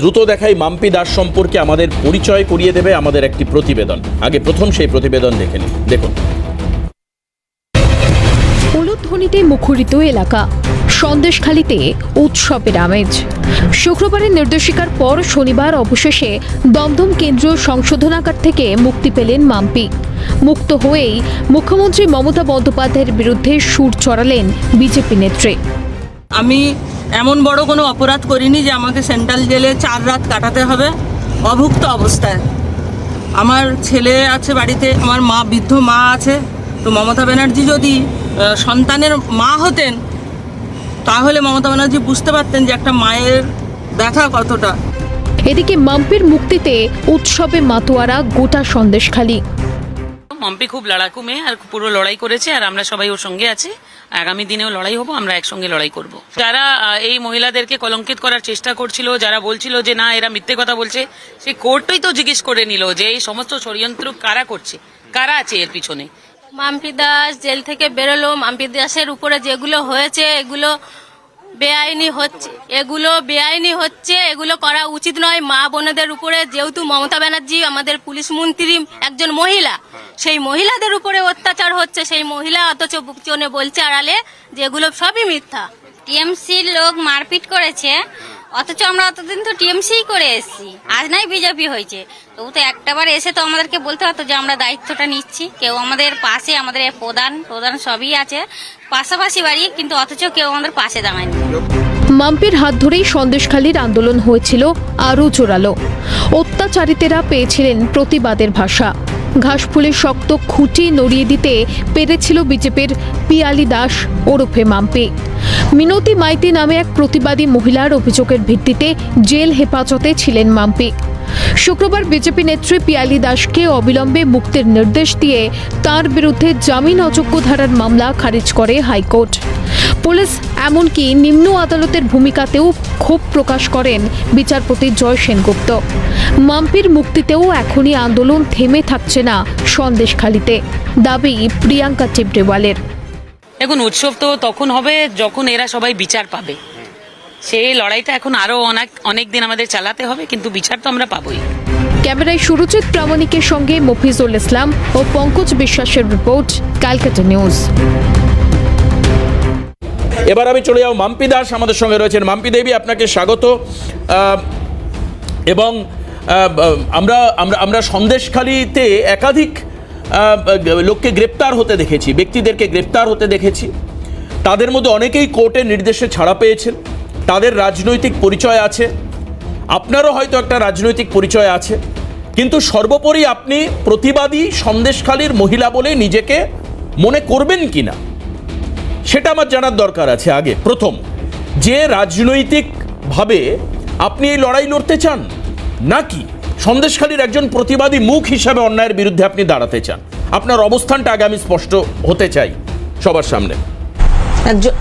দ্রুত দেখাই মাম্পি দাস সম্পর্কে আমাদের পরিচয় করিয়ে দেবে আমাদের একটি প্রতিবেদন। আগে প্রথম সেই প্রতিবেদন দেখে নিন দেখুন। উলুধ্বনিতে মুখরিত এলাকা। সন্দেশখালিতে উৎসবের আমেজ। শুক্রবারের নির্দেশিকার পর শনিবার অবশেষে দমদম কেন্দ্রীয় সংশোধনাগার থেকে মুক্তি পেলেন মাম্পি। মুক্ত হয়েই মুখ্যমন্ত্রী মমতা বন্দ্যোপাধ্যায়ের বিরুদ্ধে সুর চড়ালেন বিজেপি নেত্রী। আমি এমন বড় কোনো অপরাধ করিনি যে আমাকে সেন্ট্রাল জেলে চার রাত কাটাতে হবে, অভুক্ত অবস্থায়। আমার ছেলে আছে বাড়িতে, আমার মা, বৃদ্ধ মা আছে। তো মমতা ব্যানার্জি যদি সন্তানের মা হতেন, তাহলে মমতা ব্যানার্জি বুঝতে পারতেন যে একটা মায়ের ব্যথা কতটা। এদিকে মাম্পির মুক্তিতে উৎসবে মাতোয়ারা গোটা সন্দেশখালী। মাম্পি খুব লড়াকু মেয়ে আর পুরো লড়াই করেছে আর আমরা সবাই ওর সঙ্গে আছি। আগামী দিনেও লড়াই হব, আমরা একসঙ্গে লড়াই করব। যারা এই মহিলাদেরকে কলঙ্কিত করার চেষ্টা করছিল, যারা বলছিল যে না, এরা মিথ্যে কথা বলছে, সেই কোর্টই তো জিজ্ঞেস করে নিল যে এই সমস্ত ষড়যন্ত্র কারা করছে, কারা আছে এর পিছনে? মাম্পি দাস জেল থেকে বেরোলো, মাম্পি দাসের উপরে যেগুলো হয়েছে, এগুলো বেআইনি হচ্ছে। এগুলো বেআইনি হচ্ছে, এগুলো করা উচিত নয়। মা বোনেদের উপরে, যেহেতু মমতা ব্যানার্জি আমাদের পুলিশ মন্ত্রী একজন মহিলা, সেই মহিলাদের উপরে অত্যাচার হচ্ছে। সেই মহিলা অথচ বুকচনে বলছে আড়ালে যে এগুলো সবই মিথ্যা। টিএমসির লোক মারপিট করেছে। অথচ আমরা অতদিন তো টিএমসি করে এসেছি। আজ নাই বিজেপি হয়েছে। তবু তো একটাবার এসে তো আমাদেরকে বলতে হতো যে আমরা দায়িত্বটা নিচ্ছি। কেউ আমাদের পাশে, আমাদের প্রধান প্রধান সবই আছে। পাশাপাশি বাড়ি, কিন্তু অথচ কেউ আমাদের পাশে দাঁড়ায়নি। মাম্পির হাত ধরেই সন্দেশখালীর আন্দোলন হয়েছিল আরও জোরালো। অত্যাচারিতেরা পেয়েছিলেন প্রতিবাদের ভাষা। ঘাসফুলের শক্ত খুঁটি নড়িয়ে দিতে পেরেছিল বিজেপির পিয়ালি দাস ওরফে মাম্পি। মিনতি মাইতি নামে এক প্রতিবাদী মহিলার অভিযোগের ভিত্তিতে জেল হেফাজতে ছিলেন মাম্পি। শুক্রবার বিজেপি নেত্রী পিয়ালি দাসকে অবিলম্বে মুক্তির নির্দেশ দিয়ে তার বিরুদ্ধে জামিন অযোগ্য ধারার মামলা খারিজ করে হাইকোর্ট। পুলিশ এমনকি নিম্ন আদালতের ভূমিকাতেও ক্ষোভ প্রকাশ করেন বিচারপতি জয় সেনগুপ্ত। মাম্পির মুক্তিতেও এখনই আন্দোলন থেমে থাকছে না সন্দেশখালিতে। দাবি প্রিয়াঙ্কা চিবরেওয়ালের এখন উৎসব তো তখন হবে যখন এরা সবাই বিচার পাবে। সেই লড়াইটা এখন আরও অনেক অনেক দিন আমাদের চালাতে হবে কিন্তু বিচার তো আমরা পাবোই। ক্যামেরায় সুরজিৎ প্রামাণিকের সঙ্গে মফিজুল ইসলাম ও পঙ্কজ বিশ্বাসের রিপোর্ট ক্যালকাটা নিউজ। এবার আমি চলে যাব মাম্পি দাস আমাদের সঙ্গে রয়েছেন মাম্পি দেবী আপনাকে স্বাগত। এবং আমরা আমরা আমরা সন্দেশখালিতে একাধিক লোককে গ্রেপ্তার হতে দেখেছি ব্যক্তিদেরকে গ্রেপ্তার হতে দেখেছি। তাদের মধ্যে অনেকেই কোর্টের নির্দেশে ছাড়া পেয়েছেন। তাদের রাজনৈতিক পরিচয় আছে। আপনারও হয়তো একটা রাজনৈতিক পরিচয় আছে। কিন্তু সর্বোপরি আপনি প্রতিবাদী সন্দেশখালীর মহিলা বলে নিজেকে মনে করবেন কি না সেটা আমার জানার দরকার আছে আগে। প্রথম, যে রাজনৈতিকভাবে আপনি এই লড়াই লড়তে চান, নাকি সন্দেশখালীর একজন প্রতিবাদী মুখ হিসাবে অন্যায়ের বিরুদ্ধে আপনি দাঁড়াতে চান? আপনার অবস্থানটা আগে আমি স্পষ্ট হতে চাই সবার সামনে। একজন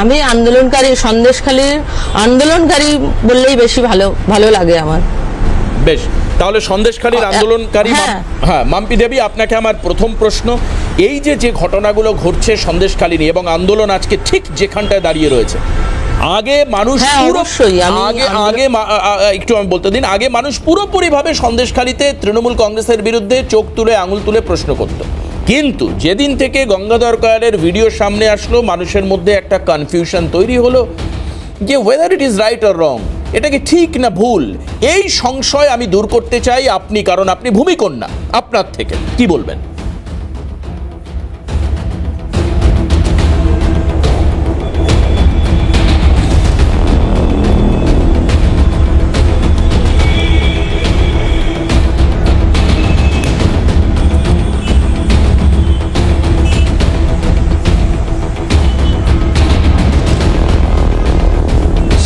আমি আন্দোলনকারী সন্দেশখালীর আন্দোলনকারী বললেই বেশি ভালো ভালো লাগে আমার। বেশ তাহলে সন্দেশখালীর আন্দোলনকারী হ্যাঁ। হ্যাঁ মাম্পি দেবী আপনাকে আমার প্রথম প্রশ্ন। এই যে যে ঘটনাগুলো ঘটছে সন্দেশখালী নিয়ে এবং আন্দোলন আজকে ঠিক যেখানটায় দাঁড়িয়ে রয়েছে আগে মানুষ হ্যাঁ, অবশ্যই, আগে আগে একটু আমি বলতে দিন আগে মানুষ পুরোপুরিভাবে সন্দেশখালীতে তৃণমূল কংগ্রেসের বিরুদ্ধে চোখ তুলে আঙুল তুলে প্রশ্ন করত। কিন্তু যেদিন থেকে গঙ্গাধর কয়ালের ভিডিও সামনে আসলো, মানুষের মধ্যে একটা কনফিউশন তৈরি হলো যে ওয়েদার ইট ইজ রাইট আর রং এটা কি ঠিক না ভুল? এই সংশয় আমি দূর করতে চাই আপনি, কারণ আপনি ভূমিকন্যা, আপনার থেকে। কি বলবেন?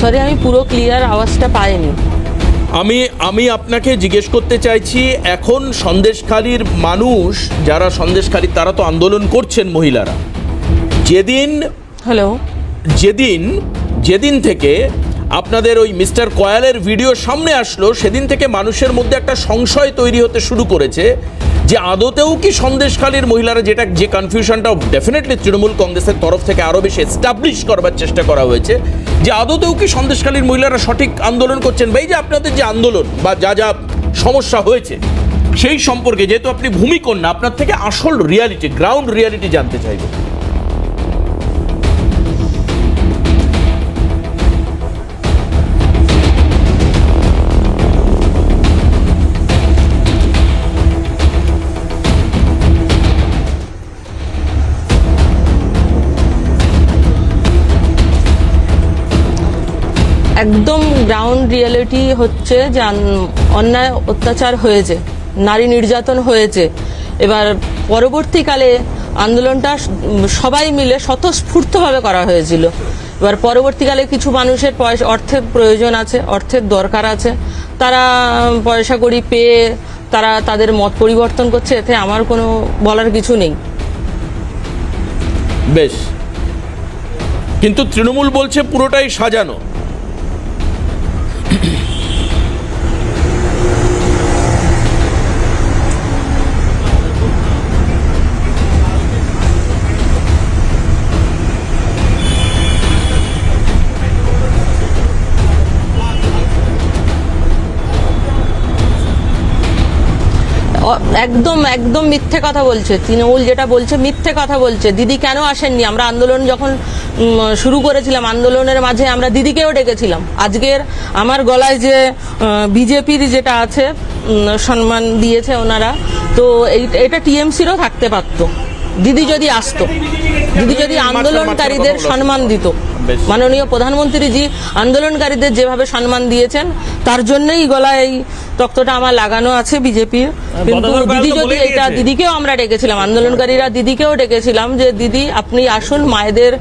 সরি আমি পুরো ক্লিয়ার আওয়াজটা পাইনি। আমি আমি আপনাকে জিজ্ঞেস করতে চাইছি এখন সন্দেশখালীর মানুষ যারা সন্দেশখালী তারা তো আন্দোলন করছেন মহিলারা। যেদিন হ্যালো যেদিন যেদিন থেকে আপনাদের ওই মিস্টার কয়ালের ভিডিও সামনে আসলো সেদিন থেকে মানুষের মধ্যে একটা সংশয় তৈরি হতে শুরু করেছে যে আদতেও কি সন্দেশখালীর মহিলারা যেটা যে কনফিউশনটা ডেফিনেটলি তৃণমূল কংগ্রেসের তরফ থেকে আরও বেশি এস্টাবলিশ করবার চেষ্টা করা হয়েছে। যে আদতেও কি সন্দেশকালীন মহিলারা সঠিক আন্দোলন করছেন? বা এই যে আপনাদের যে আন্দোলন বা যা যা সমস্যা হয়েছে, সেই সম্পর্কে যেহেতু আপনি ভূমিকন্যা, আপনার থেকে আসল রিয়ালিটি গ্রাউন্ড রিয়ালিটি জানতে চাইব। একদম গ্রাউন্ড রিয়েলিটি হচ্ছে যে অন্যায় অত্যাচার হয়েছে, নারী নির্যাতন হয়েছে। এবার পরবর্তীকালে আন্দোলনটা সবাই মিলে স্বতঃস্ফূর্তভাবে করা হয়েছিল। এবার পরবর্তীকালে কিছু মানুষের পয়সা অর্থের প্রয়োজন আছে, অর্থের দরকার আছে। তারা পয়সা কড়ি পেয়ে তারা তাদের মত পরিবর্তন করছে, এতে আমার কোনো বলার কিছু নেই। বেশ। কিন্তু তৃণমূল বলছে পুরোটাই সাজানো। একদম একদম মিথ্যে কথা বলছে। তৃণমূল যেটা বলছে মিথ্যে কথা বলছে। দিদি কেন আসেননি? আমরা আন্দোলন যখন শুরু করেছিলাম আন্দোলনের মাঝে আমরা দিদিকেও ডেকেছিলাম। আজকের আমার গলায় যে বিজেপির যেটা আছে সম্মান দিয়েছে ওনারা তো এটা টিএমসিরও থাকতে পারতো। দিদি যদি আসতো দিদি যদি আন্দোলনকারীদের সম্মান দিত। মাননীয় প্রধানমন্ত্রীজি আন্দোলনকারীদের যেভাবে সম্মান দিয়েছেন তার জন্যই গলায় এই তক্তটা আমার লাগানো আছে বিজেপির। কিন্তু দিদি যদি এটা দিদিকেও আমরা ডেকেছিলাম আন্দোলনকারীরা দিদিকেও ডেকেছিলাম যে দিদি আপনি আসুন মায়েদের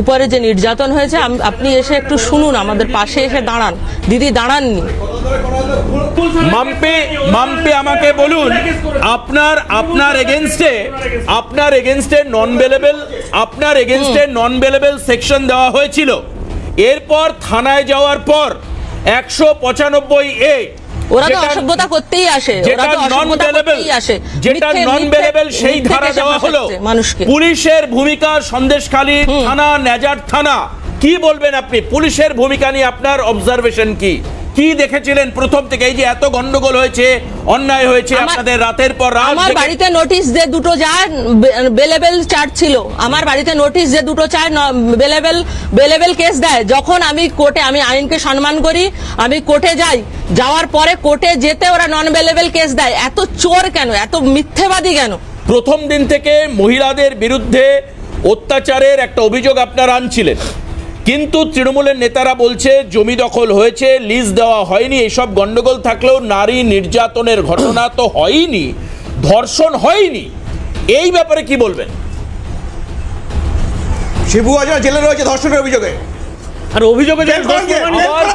উপরে যে নির্যাতন হয়েছে আপনি এসে একটু শুনুন আমাদের পাশে এসে দাঁড়ান। দিদি দাঁড়াননি। মাম্পে মাম্পে আমাকে বলুন আপনার আপনার এগেনস্টে আপনার এগেনস্টে নন বেলেবেল আপনার এগেনস্টে নন বেলেবেল সেকশন দেওয়া হয়েছিল। এরপর থানায় যাওয়ার পর একশো পঁচানব্বই এ ওরা তো অসভ্যতা করতেই আসে যেটা নন বেলেবেল যেটা নন বেলেবেল সেই ধারা দেওয়া হলো। মানুষকে। পুলিশের ভূমিকা সন্দেশখালী থানা নেজার থানা। কি বলবেন আপনি? পুলিশের ভূমিকা নিয়ে আপনার অবজারভেশন কি? কি দেখেছিলেন? প্রথম থেকে এই যে এত গন্ডগোল হয়েছে অন্যায় হয়েছে আপনাদের রাতের পর রাত আমার বাড়িতে নোটিশ যে দুটো যায় বেলেবেল চার্জ ছিল। আমার বাড়িতে নোটিশ যে দুটো চায় বেলেবেল বেলেবেল কেস দেয়। যখন আমি কোর্টে আমি আইনকে সম্মান করি আমি কোর্টে যাই যাওয়ার পরে কোর্টে যেতে ওরা নন বেলেবেল কেস দেয়। এত চোর কেন? এত মিথ্যেবাদী কেন? প্রথম দিন থেকে মহিলাদের বিরুদ্ধে অত্যাচারের একটা অভিযোগ আপনারা আনছিলেন। কিন্তু তৃণমূলের নেতারা বলছে জমি দখল হয়েছে লিজ দেওয়া হয়নি এইসব গন্ডগোল থাকলেও নারী নির্যাতনের ঘটনা তো হয়নি ধর্ষণ হয়নি। এই ব্যাপারে কি বলবেন? শিবু হাজার জেলে রয়েছে ধর্ষণের অভিযোগে। আর অভিযোগে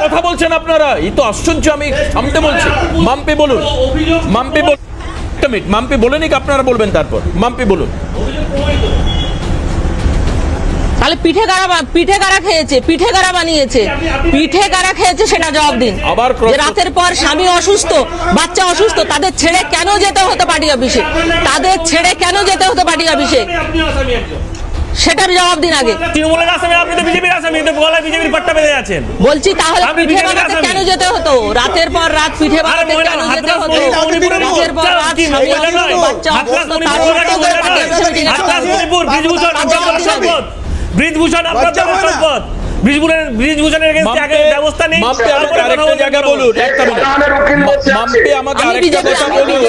কথা বলছেন আপনারা? এই তো আশ্চর্য আমি থামতে বলছি। মাম্পি বলুন। মাম্পি বলুন। মাম্পি বলেনি কি আপনারা বলবেন তারপর। মাম্পি বলুন। তাহলে পিঠে কারা পিঠে কারা খেয়েছে পিঠে কারা বানিয়েছে। পিঠে কারা খেয়েছে সেটা জবাব দিন। আবার রাতের পর স্বামী অসুস্থ বাচ্চা অসুস্থ তাদের ছেড়ে কেন যেতে হতো পার্টি অফিসে? তাদের ছেড়ে কেন যেতে হতো পার্টি অফিসে? সেটার জবাব দিন আগে। তৃণমূলের আসামে আপনি তো বিজেপির আসামি তো গলায় বিজেপির পাট্টা বেঁধে আছেন। বলছি তাহলে পিঠে বানাতে। কেন যেতে হতো? রাতের পর রাত পিঠে বানাতে কেন যেতে হতো? রাতের পর রাত বাচ্চা অসুস্থ, ব্রিজভূষণ আপনার। সম্পদ। না। আগে ব্যবস্থা নেই মাম্পি আমাকে আরেকটা জায়গা বলুন। একটা মিনিট। মাম্পি আমাকে আমি আরেকটা কথা বলুন।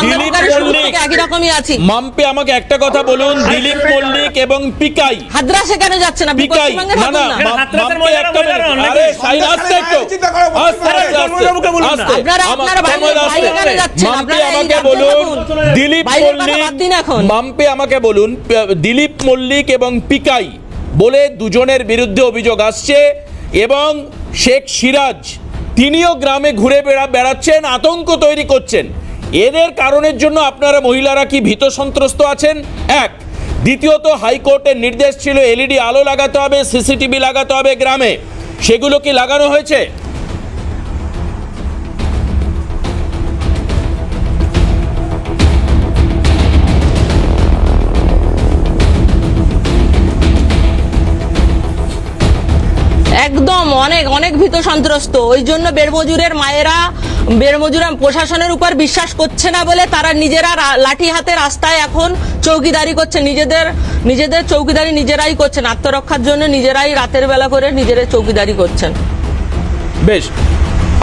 দিলীপ মল্লিক। একই রকমই আছি। মাম্পি আমাকে একটা কথা বলুন দিলীপ মল্লিক এবং পিকাই। হাদ্রাসে কেন যাচ্ছেন আপনি পিকাই। না না না। মা- হাতরাসের মাম্পি মহিলারা একটা মিনিট। আরে সাইন আসতে একটু চিন্তা করো, বলতে আস্তে আস্তে। আস্তে বলুন আপনারা আপনারা বাইরে সময় আসতে। যাচ্ছেন আপনারা আমাকে বলুন দিলীপ বাইরের মল্লিক বাদ দিন এখন। মাম্পি আমাকে বলুন দিলীপ মল্লিক এবং পিকাই। বলে দুজনের বিরুদ্ধে অভিযোগ আসছে এবং শেখ সিরাজ তিনিও গ্রামে ঘুরে বেড়া বেড়াচ্ছেন, আতঙ্ক তৈরি করছেন। এদের কারণের জন্য আপনারা মহিলারা কি ভীত সন্ত্রস্ত আছেন? এক, দ্বিতীয়ত হাইকোর্টের নির্দেশ ছিল এলইডি আলো লাগাতে হবে, সিসিটিভি লাগাতে হবে গ্রামে। সেগুলো কি লাগানো হয়েছে? অনেক অনেক ভীত সন্ত্রস্ত। ওই জন্য বেড়মজুরের মায়েরা বেড়মজুরা প্রশাসনের উপর বিশ্বাস করছে না বলে তারা নিজেরা লাঠি হাতে রাস্তায় এখন চৌকিদারি করছে। নিজেদের নিজেদের চৌকিদারি নিজেরাই করছেন। আত্মরক্ষার জন্য নিজেরাই রাতের বেলা করে নিজেরাই চৌকিদারি করছেন। বেশ।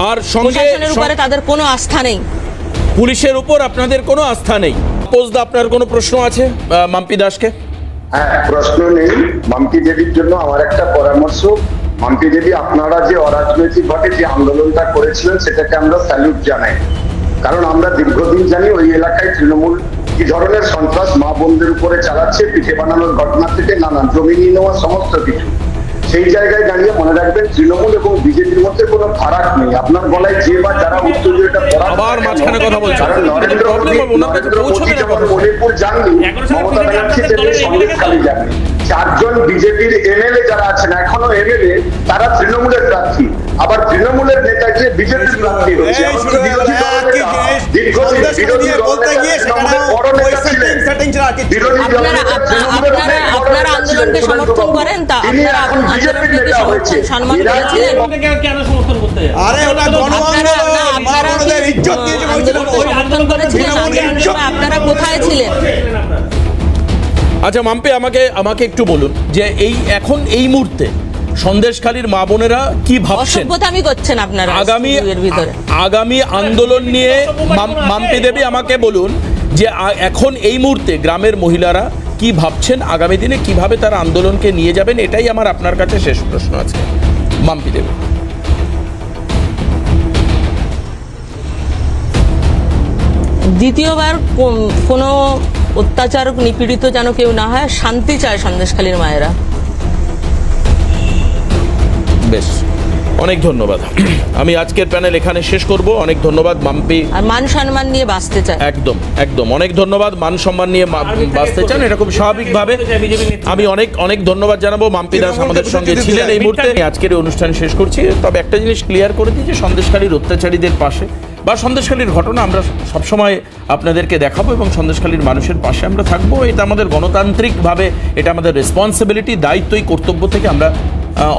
আর প্রশাসনের উপরে তাদের কোনো আস্থা নেই। পুলিশের উপর আপনাদের কোনো আস্থা নেই? পোজদা আপনার কোনো প্রশ্ন আছে মাম্পি দাসকে? হ্যাঁ প্রশ্ন নেই। মাম্পি দেবীর জন্য আমার একটা পরামর্শ। মাম্পি দেবী আপনারা যে অরাজনৈতিক ভাবে যে আন্দোলনটা করেছিলেন সেটাকে আমরা স্যালুট জানাই। কারণ আমরা দীর্ঘদিন জানি ওই এলাকায় তৃণমূল কি ধরনের সন্ত্রাস মা বোনদের উপরে চালাচ্ছে পিঠে বানানোর ঘটনা থেকে নানান জমি নিয়ে নেওয়া সমস্ত কিছু। সেই জায়গায় দাঁড়িয়ে মনে রাখবেন তৃণমূল এবং বিজেপির মধ্যে কোনো ফারাক নেই। আপনার গলায় যে বা যারা উত্তরীয়টা পড়া আবার মাঝখানে কথা বলছেন। কারণ নরেন্দ্র মোদী নরেন্দ্র মোদী যখন মণিপুর যাননি মমতা ব্যানার্জি সন্দেশ এমএলএ খালি যাননি। চারজন বিজেপির এমএলএ যারা আছেন এখনও এমএলএ তারা তৃণমূলের প্রার্থী। আবার তৃণমূলের নেতা যে বিজেপির প্রার্থী হচ্ছে গিয়ে আপনারা কোথায় ছিলেন? আচ্ছা মাম্পি আমাকে আমাকে একটু বলুন যে এই এখন এই মুহূর্তে সন্দেশখালীর মা বোনেরা কি ভাবছেন? করছেন আপনারা আগামী ভিতরে। আগামী আন্দোলন নিয়ে মাম- মাম্পি দেবী আমাকে বলুন যে এখন এই মুহূর্তে গ্রামের মহিলারা কি ভাবছেন? আগামী দিনে কীভাবে তারা আন্দোলনকে নিয়ে যাবেন? এটাই আমার আপনার কাছে শেষ প্রশ্ন আছে মাম্পি দেবী। দ্বিতীয়বার কোনো অত্যাচার নিপীড়িত যেন কেউ না হয় শান্তি চায় সন্দেশখালীর মায়েরা। অনেক ধন্যবাদ। আমি আজকের প্যানেল এখানে শেষ করব। অনেক ধন্যবাদ মাম্পি। আর মান সম্মান নিয়ে বাঁচতে চায় একদম একদম। অনেক ধন্যবাদ মান সম্মান নিয়ে বাঁচতে চান। এটা খুব স্বাভাবিকভাবে আমি অনেক অনেক ধন্যবাদ জানাব মাম্পি দাস আমাদের সঙ্গে ছিলেন এই মুহূর্তে। আমি আজকের এই অনুষ্ঠান শেষ করছি। তবে একটা জিনিস ক্লিয়ার করে দিই যে সন্দেশখালীর অত্যাচারীদের পাশে বা সন্দেশখালীর ঘটনা আমরা সবসময় আপনাদেরকে দেখাবো এবং সন্দেশখালীর মানুষের পাশে আমরা থাকব। এটা আমাদের গণতান্ত্রিকভাবে এটা আমাদের রেসপন্সিবিলিটি দায়িত্বই কর্তব্য থেকে আমরা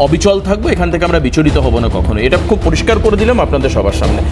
অবিচল থাকব, এখান থেকে আমরা বিচলিত হব না কখনো এটা খুব পরিষ্কার করে দিলাম আপনাদের সবার সামনে।